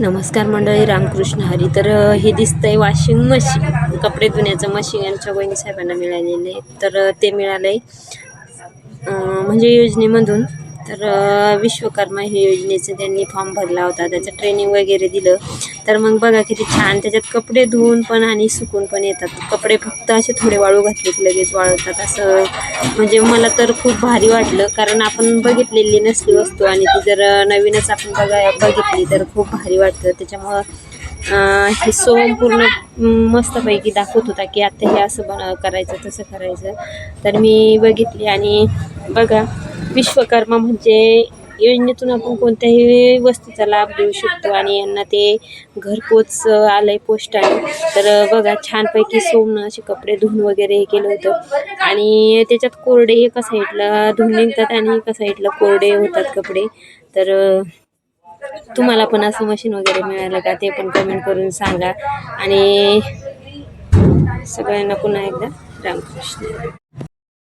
नमस्कार मंडळी रामकृष्ण हरी. तर हे दिसतंय वॉशिंग मशीन कपडे धुण्याचं मशीन आमच्या बहिणी साहेबांना मिळालेलं. आहे तर ते मिळालं आहे म्हणजे योजनेमधून. तर विश्वकर्मा हे योजनेचं त्यांनी फॉर्म भरला होता. त्याचं ट्रेनिंग वगैरे दिलं. तर मग बघा किती छान. त्याच्यात कपडे धुवून पण आणि सुकून पण येतात. कपडे फक्त असे थोडे वाळू घातले की लगेच वाळवतात असं. म्हणजे मला तर खूप भारी वाटलं कारण आपण बघितलेली नसली वस्तू आणि ती जर नवीनच आपण बघा बघितली तर खूप भारी वाटतं. त्याच्यामुळं हे सोम पूर्ण मस्तपैकी दाखवत होता की आता हे असं बन करायचं तसं करायचं. तर मी बघितली आणि बघा विश्वकर्मा म्हणजे योजनेतून आपण कोणत्याही वस्तूचा लाभ घेऊ शकतो आणि यांना ते घरपोच आलं आहे. पोस्टाने तर बघा छानपैकी सोमनं असे कपडे धुवून वगैरे हे केलं होतं. आणि त्याच्यात कोरडे एका साईडला धुवून निघतात आणि एका साईडला कोरडे होतात कपडे. तर तुम्हाला पण असं मशीन वगैरे मिळालं का ते पण कमेंट करून सांगा. आणि सगळ्यांना पुन्हा एकदा रामकृष्ण.